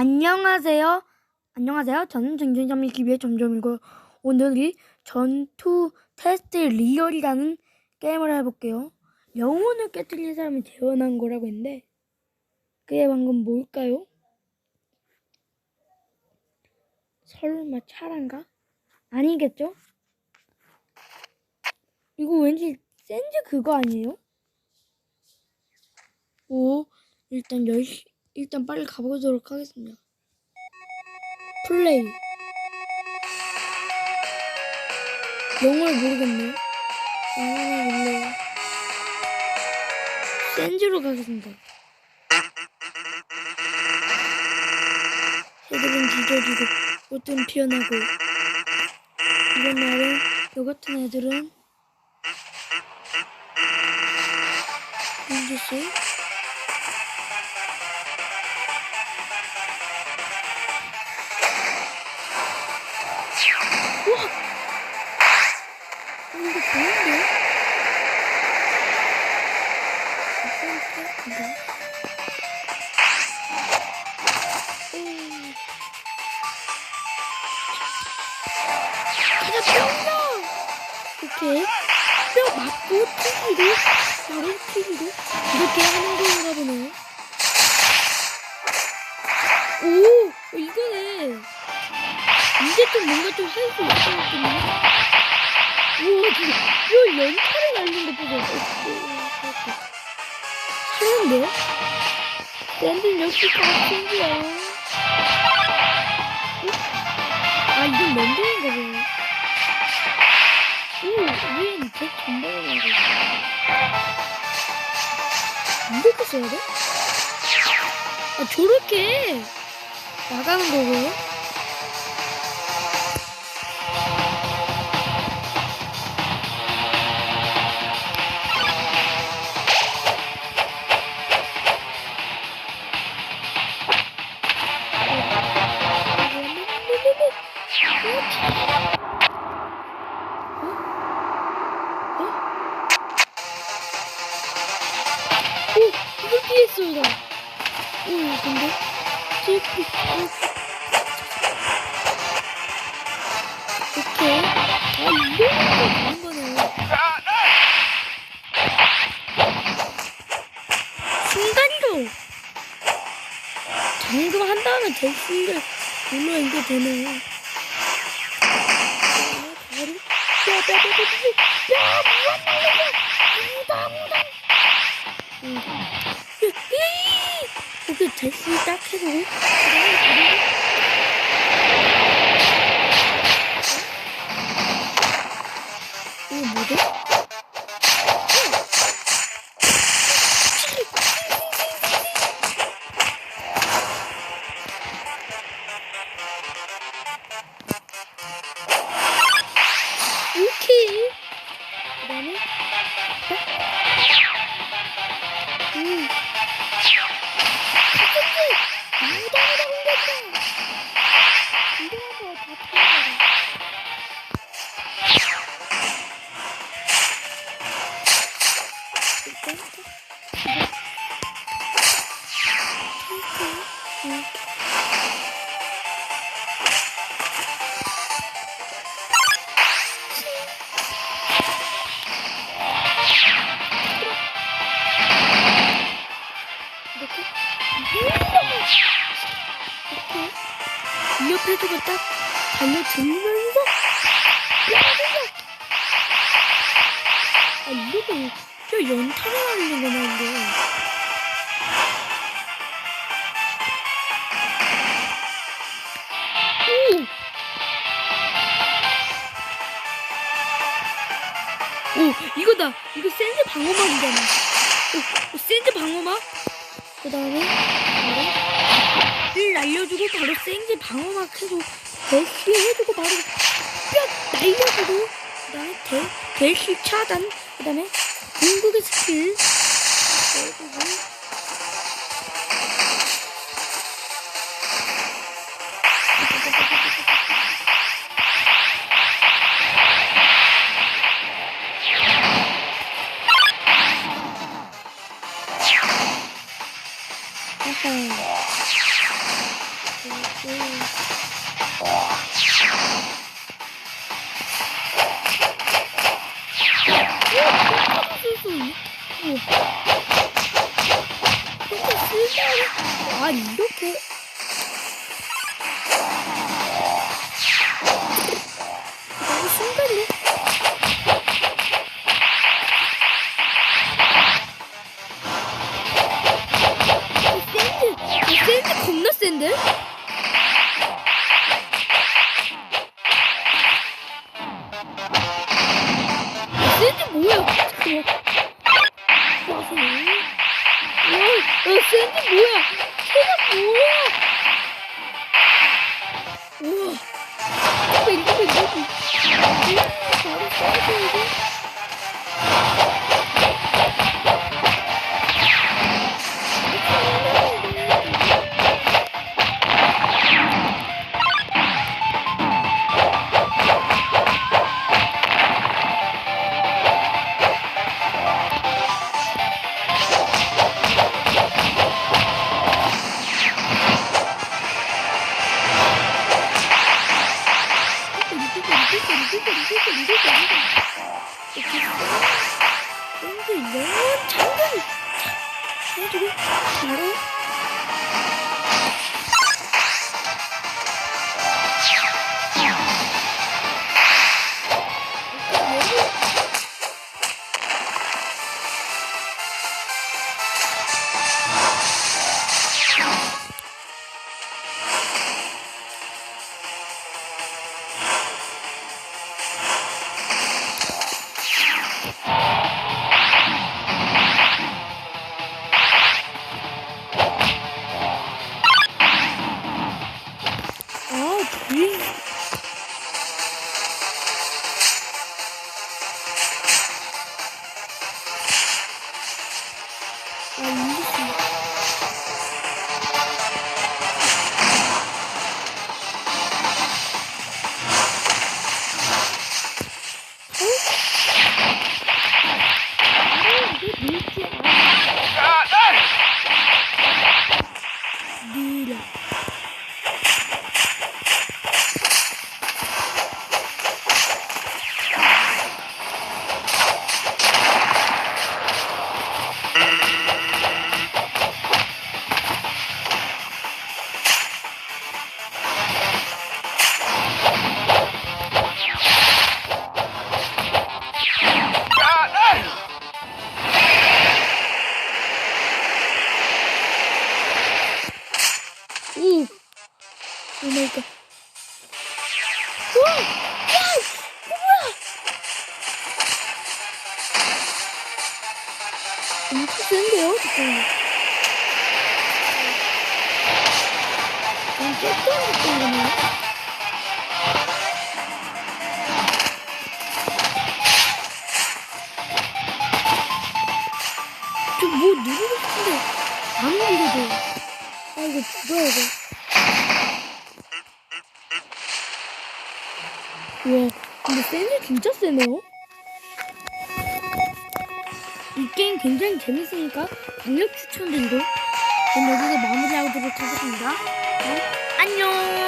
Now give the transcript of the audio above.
안녕하세요. 안녕하세요. 저는 쟁쟁jam이 기비의 점점이고 오늘이 전투 테스트 리얼이라는 게임을 해볼게요. 영혼을 깨뜨린 사람이 태어난 거라고 했는데 그게 방금 뭘까요? 설마 차란가? 아니겠죠? 이거 왠지 센즈 그거 아니에요? 오, 일단 열시 일단 빨리 가보도록 하겠습니다. 플레이. 영어를 모르겠네. 영어를 몰라요. 센즈로 가겠습니다. 새들은 기저귀고 꽃은 피어나고 이런 날은 요 같은 애들은 모르겠어요? 우와! 어, 이거 좋은데? 괜찮은데? 음. 가자, 병력! 오케이. 뼈 맞고, 튀기고, 바로 튀기고, 이렇게 하는 보네. 오! 어, 이거네. 이제 좀 뭔가 좀 할 수 있을 것 같은데? 우와, 진짜, 이 연타를 날린 거 보자. 하는데? 샌들 역시 같은데요. 아, 이건 랜딩인가 보네. 오, 위엔 백 전방을 나고. 이렇게 써야 돼? 아, 저렇게 나가는 거고요? 슬프, 오케이. 아, 거 가는 거네. 순간이동! 잠금 한 다음에 됐는데, 물론 이게 되네. 바로, 야, 야, 야, 야, 야, 야, 무한 무다! 응. 오케이, 됐으 이 옆에다가 딱 달려들면서 야구가 아 이거 저 연타를 하는 거나 이게. 오! 오 이거다. 이거 센즈 방어막이잖아. 오, 오 센즈 방어막? 그 다음에 를 날려주고 바로 생지 방어막 해서 대시 해주고 바로 뼈 날려주고 그 다음에 대, 대시 차단 그 다음에 궁극의 스킬. 해주고 하 Ah, do que? 우와. 이 근데 너무 장난 해주고 바 오! 오 마이 갓. 우와! 와! 이거 뭐야? 엄청 센데요? 잠깐만요. 뭐? 아 이거. 우와, 근데 센스 진짜 세네요? 이 게임 굉장히 재밌으니까 강력 추천드리고 그럼 여기서 마무리하도록 하겠습니다. 그럼 안녕!